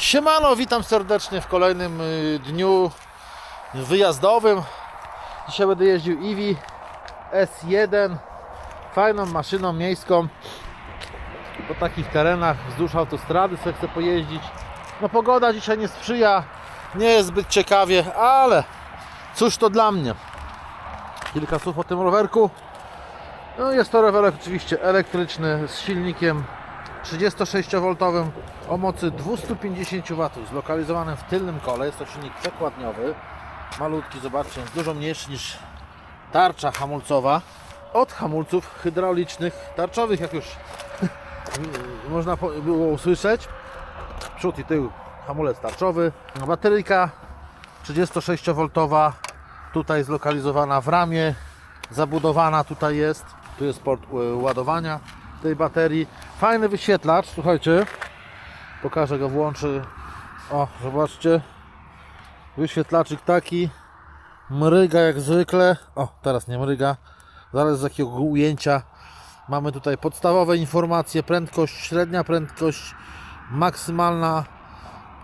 Siemano, witam serdecznie w kolejnym y, dniu wyjazdowym. Dzisiaj będę jeździł Eevee S1, fajną maszyną miejską po takich terenach wzdłuż autostrady sobie chcę pojeździć. No pogoda dzisiaj nie sprzyja, nie jest zbyt ciekawie, ale cóż to dla mnie. Kilka słów o tym rowerku. No jest to rowerek oczywiście elektryczny z silnikiem 36V o mocy 250 W zlokalizowanym w tylnym kole. Jest to silnik przekładniowy. Malutki, zobaczcie, dużo mniejszy niż tarcza hamulcowa. Od hamulców hydraulicznych, tarczowych, jak już można było usłyszeć. Przód i tył hamulec tarczowy. Bateryjka 36V tutaj zlokalizowana w ramie, zabudowana tutaj jest. Tu jest port e, ładowania tej baterii. Fajny wyświetlacz, słuchajcie. Pokażę go, włączy. O, zobaczcie. Wyświetlaczyk taki. Mryga jak zwykle. O, teraz nie mryga. Zależy z jakiego ujęcia. Mamy tutaj podstawowe informacje. Prędkość, średnia prędkość, maksymalna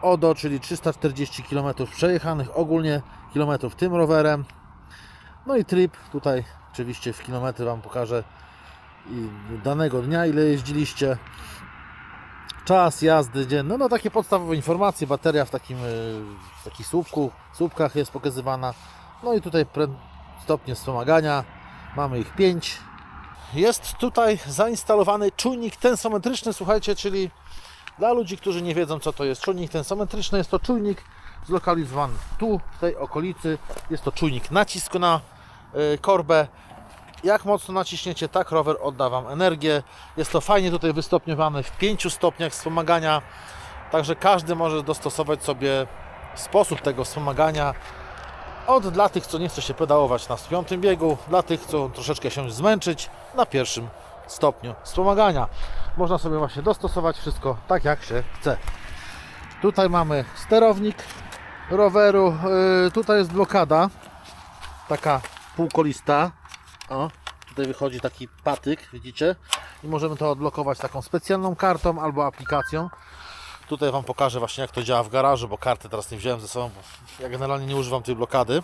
ODO, czyli 340 km przejechanych ogólnie kilometrów tym rowerem. No i trip tutaj oczywiście w kilometry Wam pokażę danego dnia ile jeździliście. Czas jazdy dzienny, no, no takie podstawowe informacje, bateria w takim y, w takich słupku, słupkach jest pokazywana. No i tutaj stopnie wspomagania, mamy ich 5. Jest tutaj zainstalowany czujnik tensometryczny, słuchajcie, czyli dla ludzi, którzy nie wiedzą co to jest czujnik tensometryczny, jest to czujnik zlokalizowany tu, w tej okolicy. Jest to czujnik nacisku na y, korbę. Jak mocno naciśniecie, tak rower odda Wam energię. Jest to fajnie tutaj wystopniowane w 5 stopniach wspomagania, także każdy może dostosować sobie sposób tego wspomagania. Od dla tych, co nie chce się pedałować na piątym biegu, dla tych, co troszeczkę się zmęczyć na pierwszym stopniu wspomagania. Można sobie właśnie dostosować wszystko tak, jak się chce. Tutaj mamy sterownik roweru. Yy, tutaj jest blokada, taka półkolista. O, tutaj wychodzi taki patyk, widzicie? I możemy to odblokować taką specjalną kartą albo aplikacją. Tutaj Wam pokażę właśnie jak to działa w garażu, bo karty teraz nie wziąłem ze sobą, bo ja generalnie nie używam tej blokady.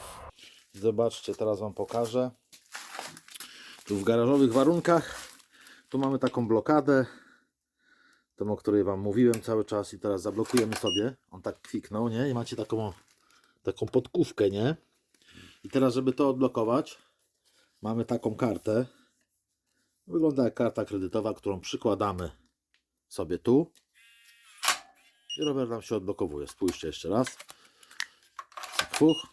Zobaczcie, teraz Wam pokażę. Tu w garażowych warunkach, tu mamy taką blokadę, tą o której Wam mówiłem cały czas i teraz zablokujemy sobie. On tak kwiknął, nie? I macie taką, taką podkówkę, nie? I teraz, żeby to odblokować, mamy taką kartę. Wygląda jak karta kredytowa, którą przykładamy sobie tu. I rower nam się odblokowuje. Spójrzcie jeszcze raz. Fuch.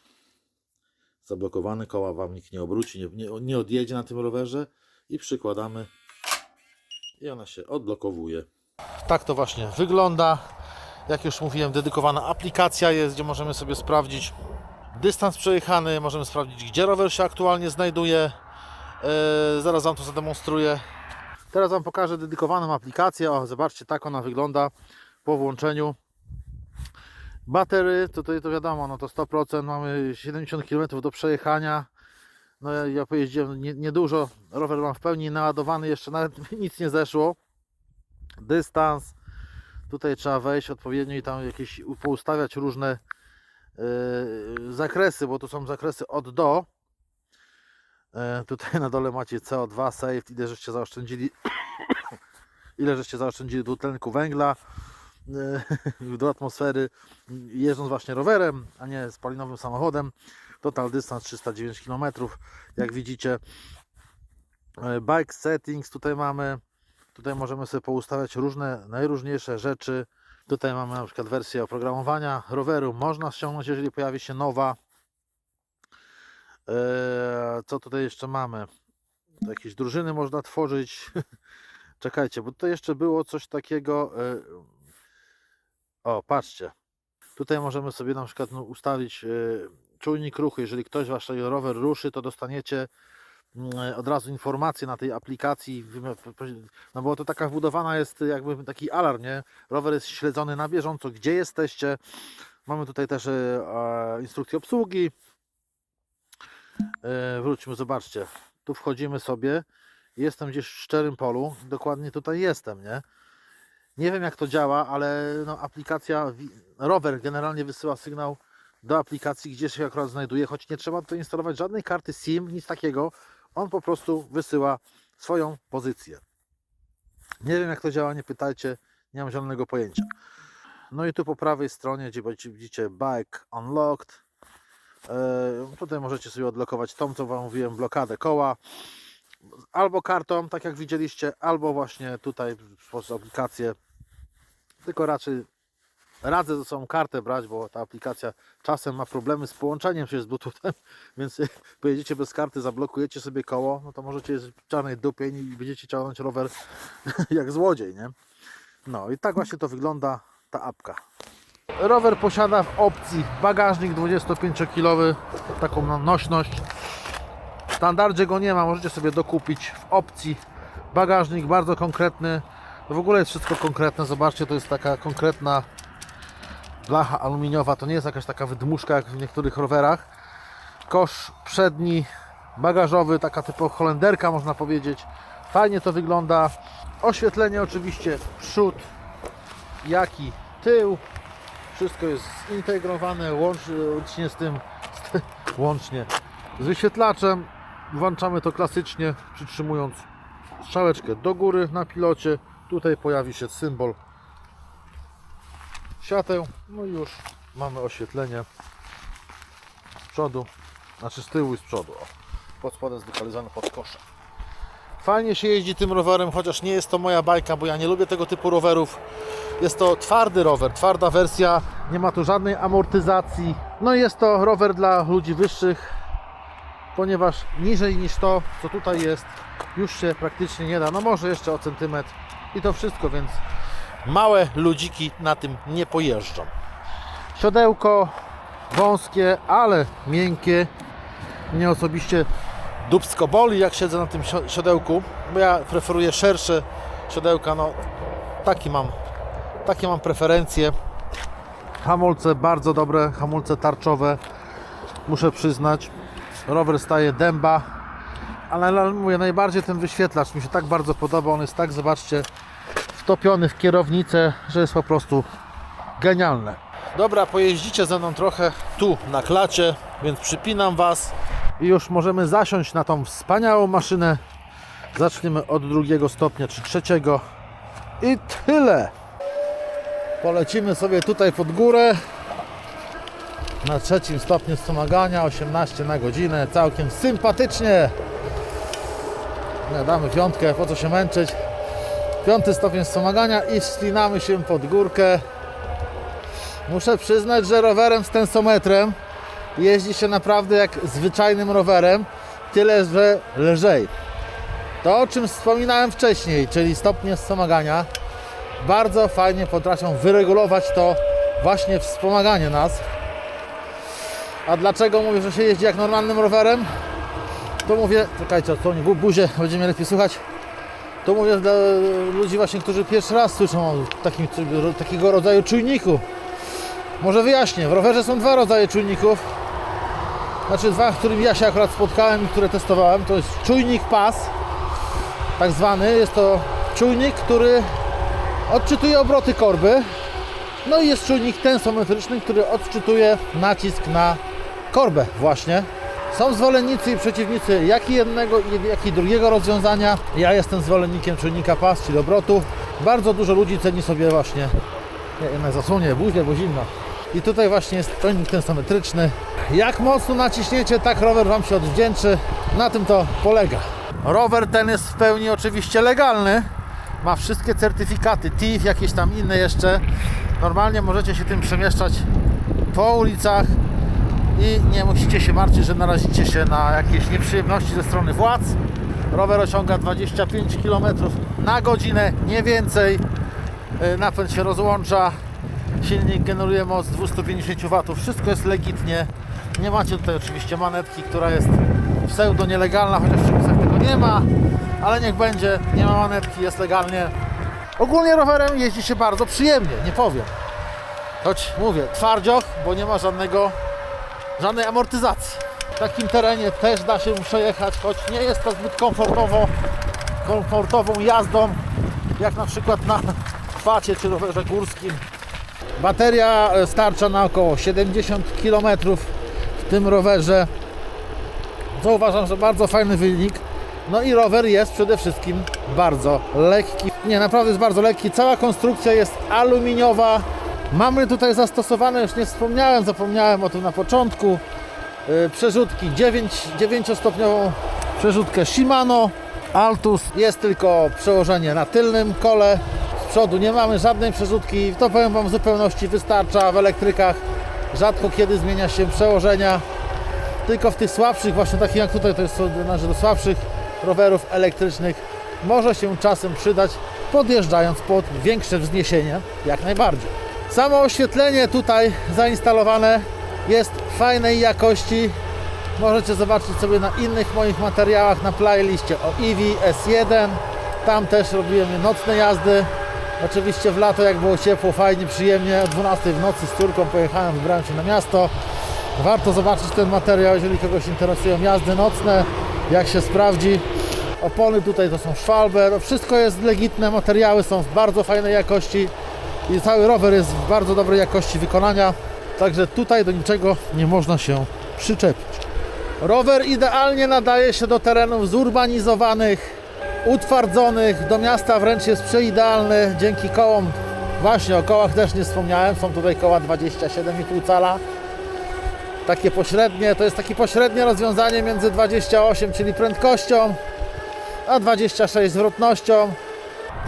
Zablokowany, koła Wam nikt nie obróci, nie, nie, nie odjedzie na tym rowerze. I przykładamy. I ona się odblokowuje. Tak to właśnie wygląda. Jak już mówiłem, dedykowana aplikacja jest, gdzie możemy sobie sprawdzić dystans przejechany, możemy sprawdzić, gdzie rower się aktualnie znajduje. Eee, zaraz Wam to zademonstruję. Teraz Wam pokażę dedykowaną aplikację. O, zobaczcie, tak ona wygląda po włączeniu. Batery, tutaj to wiadomo, no to 100%, mamy 70 km do przejechania. No ja, ja pojeździłem nie- niedużo, rower mam w pełni naładowany, jeszcze nawet nic nie zeszło. Dystans, tutaj trzeba wejść odpowiednio i tam jakieś poustawiać różne zakresy, bo to są zakresy od do. Yy, tutaj na dole macie CO2, save, ile żeście zaoszczędzili ile żeście zaoszczędzili dwutlenku węgla yy, do atmosfery jeżdżąc właśnie rowerem, a nie spalinowym samochodem. Total dystans 309 km, jak widzicie. Yy, Bike settings tutaj mamy. Tutaj możemy sobie poustawiać różne, najróżniejsze rzeczy. Tutaj mamy na przykład wersję oprogramowania roweru. Można ściągnąć, jeżeli pojawi się nowa. Eee, Co tutaj jeszcze mamy? Jakieś drużyny można tworzyć. Czekajcie, bo tutaj jeszcze było coś takiego. e, O, patrzcie. Tutaj możemy sobie na przykład no, ustawić e, czujnik ruchu. Jeżeli ktoś wasz rower ruszy, to dostaniecie od razu informację na tej aplikacji. No bo to taka wbudowana jest jakby taki alarm, nie? Rower jest śledzony na bieżąco, gdzie jesteście. Mamy tutaj też e, instrukcję obsługi. E, wróćmy, zobaczcie. Tu wchodzimy sobie. Jestem gdzieś w szczerym polu. Dokładnie tutaj jestem, nie? Nie wiem jak to działa, ale no, aplikacja rower generalnie wysyła sygnał do aplikacji, gdzie się akurat znajduje, choć nie trzeba tutaj instalować żadnej karty SIM, nic takiego. On po prostu wysyła swoją pozycję. Nie wiem jak to działa, nie pytajcie, nie mam zielonego pojęcia. No i tu po prawej stronie, gdzie widzicie Bike Unlocked, e, tutaj możecie sobie odblokować tą, co Wam mówiłem, blokadę koła. Albo kartą, tak jak widzieliście, albo właśnie tutaj przez aplikację. Tylko raczej radzę ze sobą kartę brać, bo ta aplikacja czasem ma problemy z połączeniem się z Bluetoothem, więc pojedziecie bez karty, zablokujecie sobie koło, no to możecie w czarnej dupie i będziecie ciągnąć rower jak złodziej, nie? No i tak właśnie to wygląda ta apka. Rower posiada w opcji bagażnik 25-kilowy, taką no- nośność. W standardzie go nie ma, możecie sobie dokupić w opcji. Bagażnik bardzo konkretny. W ogóle jest wszystko konkretne. Zobaczcie, to jest taka konkretna blacha aluminiowa. To nie jest jakaś taka wydmuszka jak w niektórych rowerach. Kosz przedni, bagażowy, taka typowa holenderka można powiedzieć. Fajnie to wygląda. Oświetlenie oczywiście przód, jak i tył. Wszystko jest zintegrowane łącznie, z tym, z ty, łącznie z wyświetlaczem. Włączamy to klasycznie, przytrzymując strzałeczkę do góry na pilocie. Tutaj pojawi się symbol No i już mamy oświetlenie z przodu, znaczy z tyłu i z przodu. O, pod spodem zlokalizowany pod koszem. Fajnie się jeździ tym rowerem, chociaż nie jest to moja bajka, bo ja nie lubię tego typu rowerów. Jest to twardy rower, twarda wersja, nie ma tu żadnej amortyzacji. No i jest to rower dla ludzi wyższych, ponieważ niżej niż to, co tutaj jest, już się praktycznie nie da. No może jeszcze o centymetr i to wszystko, więc małe ludziki na tym nie pojeżdżą. Siodełko wąskie, ale miękkie. Mnie osobiście dubsko boli, jak siedzę na tym sio- siodełku, bo ja preferuję szersze siodełka. No, taki mam, takie mam preferencje. Hamulce bardzo dobre, hamulce tarczowe, muszę przyznać. Rower staje dęba, ale, ale mówię, najbardziej ten wyświetlacz mi się tak bardzo podoba. On jest tak, zobaczcie, wtopiony w kierownicę, że jest po prostu genialne. Dobra, pojeździcie ze mną trochę tu na klacie, więc przypinam Was i już możemy zasiąść na tą wspaniałą maszynę. Zaczniemy od drugiego stopnia czy trzeciego i tyle. Polecimy sobie tutaj pod górę na trzecim stopniu wspomagania 18 na godzinę, całkiem sympatycznie. Damy piątkę, po co się męczyć. Piąty stopień wspomagania i wspinamy się pod górkę. Muszę przyznać, że rowerem z tensometrem jeździ się naprawdę jak zwyczajnym rowerem, tyle że lżej. To o czym wspominałem wcześniej, czyli stopnie wspomagania, bardzo fajnie potrafią wyregulować to właśnie wspomaganie nas. A dlaczego mówię, że się jeździ jak normalnym rowerem? To mówię, czekajcie, bu- buzię będzie mnie lepiej słychać. To mówię dla ludzi właśnie, którzy pierwszy raz słyszą o takim, takiego rodzaju czujniku. Może wyjaśnię, w rowerze są dwa rodzaje czujników. Znaczy dwa, którymi ja się akurat spotkałem i które testowałem. To jest czujnik pas, tak zwany. Jest to czujnik, który odczytuje obroty korby. No i jest czujnik tensometryczny, który odczytuje nacisk na korbę właśnie. Są zwolennicy i przeciwnicy jak i jednego, jak i drugiego rozwiązania. Ja jestem zwolennikiem czujnika pas, czyli obrotu. Bardzo dużo ludzi ceni sobie właśnie ja jednak zasłonię buzię, bo zimno. I tutaj właśnie jest czujnik tensometryczny. Jak mocno naciśniecie, tak rower Wam się odwdzięczy. Na tym to polega. Rower ten jest w pełni oczywiście legalny. Ma wszystkie certyfikaty TIF, jakieś tam inne jeszcze. Normalnie możecie się tym przemieszczać po ulicach i nie musicie się martwić, że narazicie się na jakieś nieprzyjemności ze strony władz. Rower osiąga 25 km na godzinę, nie więcej. E, Napęd się rozłącza, silnik generuje moc 250 W, wszystko jest legitnie. Nie macie tutaj oczywiście manetki, która jest pseudo nielegalna, chociaż w przepisach tego nie ma, ale niech będzie, nie ma manetki, jest legalnie. Ogólnie rowerem jeździ się bardzo przyjemnie, nie powiem. Choć mówię, twardzioch, bo nie ma żadnego, żadnej amortyzacji. W takim terenie też da się przejechać, choć nie jest to zbyt komfortowo, komfortową jazdą, jak na przykład na kwacie czy rowerze górskim. Bateria starcza na około 70 km w tym rowerze, co uważam, że bardzo fajny wynik. No i rower jest przede wszystkim bardzo lekki. Nie, naprawdę jest bardzo lekki. Cała konstrukcja jest aluminiowa. Mamy tutaj zastosowane, już nie wspomniałem, zapomniałem o tym na początku, yy, przerzutki 9, 9-stopniową przerzutkę Shimano. Altus jest tylko przełożenie na tylnym kole. Z przodu nie mamy żadnej przerzutki. To powiem Wam w zupełności wystarcza w elektrykach. Rzadko kiedy zmienia się przełożenia tylko w tych słabszych, właśnie takich jak tutaj, to jest należy do słabszych rowerów elektrycznych, może się czasem przydać, podjeżdżając pod większe wzniesienie, jak najbardziej. Samo oświetlenie tutaj zainstalowane jest fajnej jakości. Możecie zobaczyć sobie na innych moich materiałach na playliście o Eevee S1. Tam też robiłem nocne jazdy. Oczywiście w lato, jak było ciepło, fajnie, przyjemnie. O 12 w nocy z córką pojechałem, wybrałem się na miasto. Warto zobaczyć ten materiał, jeżeli kogoś interesują jazdy nocne, jak się sprawdzi. Opony tutaj to są Schwalbe, wszystko jest legitne, materiały są w bardzo fajnej jakości i cały rower jest w bardzo dobrej jakości wykonania, także tutaj do niczego nie można się przyczepić. Rower idealnie nadaje się do terenów zurbanizowanych, utwardzonych, do miasta wręcz jest przeidealny dzięki kołom. Właśnie o kołach też nie wspomniałem, są tutaj koła 27,5 cala takie pośrednie, to jest takie pośrednie rozwiązanie między 28, czyli prędkością, a 26 zwrotnością.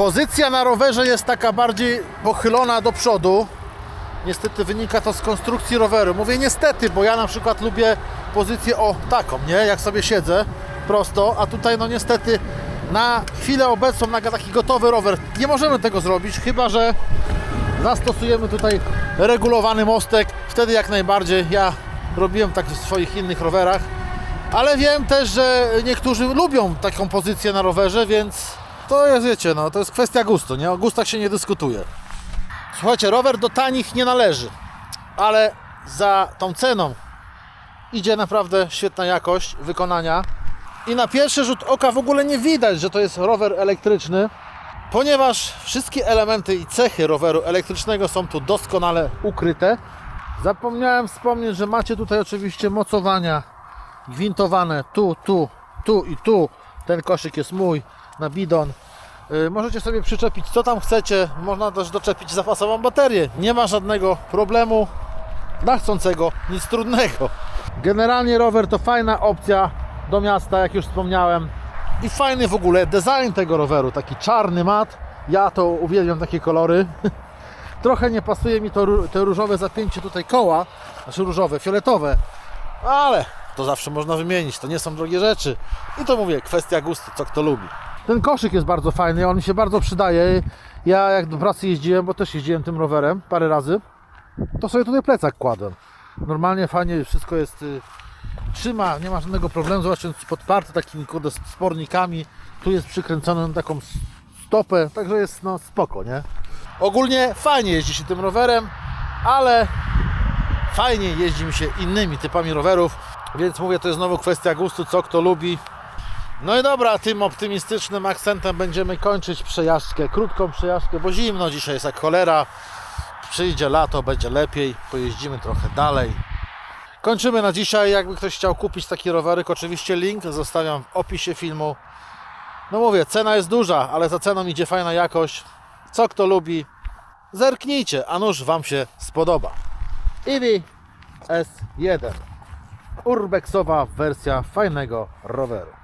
Pozycja na rowerze jest taka bardziej pochylona do przodu. Niestety wynika to z konstrukcji roweru. Mówię niestety, bo ja na przykład lubię pozycję o taką, nie? Jak sobie siedzę prosto, a tutaj no niestety na chwilę obecną, na taki gotowy rower nie możemy tego zrobić, chyba że zastosujemy tutaj regulowany mostek. Wtedy jak najbardziej ja robiłem tak w swoich innych rowerach, ale wiem też, że niektórzy lubią taką pozycję na rowerze, więc to jest, wiecie, no, to jest kwestia gustu, nie? O gustach się nie dyskutuje. Słuchajcie, rower do tanich nie należy, ale za tą ceną idzie naprawdę świetna jakość wykonania i na pierwszy rzut oka w ogóle nie widać, że to jest rower elektryczny, ponieważ wszystkie elementy i cechy roweru elektrycznego są tu doskonale ukryte. Zapomniałem wspomnieć, że macie tutaj oczywiście mocowania gwintowane tu, tu, tu i tu. Ten koszyk jest mój na bidon. Yy, możecie sobie przyczepić co tam chcecie. Można też doczepić zapasową baterię. Nie ma żadnego problemu. Dla chcącego nic trudnego. Generalnie rower to fajna opcja do miasta, jak już wspomniałem. I fajny w ogóle design tego roweru. Taki czarny mat. Ja to uwielbiam takie kolory. Trochę nie pasuje mi to, te różowe zapięcie tutaj koła, znaczy różowe, fioletowe, ale to zawsze można wymienić, to nie są drogie rzeczy. I to mówię, kwestia gustu, co kto lubi. Ten koszyk jest bardzo fajny, on mi się bardzo przydaje. Ja jak do pracy jeździłem, bo też jeździłem tym rowerem parę razy, to sobie tutaj plecak kładłem. Normalnie fajnie wszystko jest, y, trzyma, nie ma żadnego problemu, zobaczcie, jest podparty takimi kurde spornikami, tu jest przykręcony na taką stopę, także jest no spoko, nie? Ogólnie fajnie jeździ się tym rowerem, ale fajnie jeździ mi się innymi typami rowerów, więc mówię, to jest znowu kwestia gustu, co kto lubi. No i dobra, tym optymistycznym akcentem będziemy kończyć przejażdżkę, krótką przejażdżkę, bo zimno dzisiaj jest jak cholera. Przyjdzie lato, będzie lepiej, pojeździmy trochę dalej. Kończymy na dzisiaj. Jakby ktoś chciał kupić taki rowerek, oczywiście link zostawiam w opisie filmu. No mówię, cena jest duża, ale za ceną idzie fajna jakość. Co kto lubi, zerknijcie, a nuż Wam się spodoba. Eevee S1. Urbexowa wersja fajnego roweru.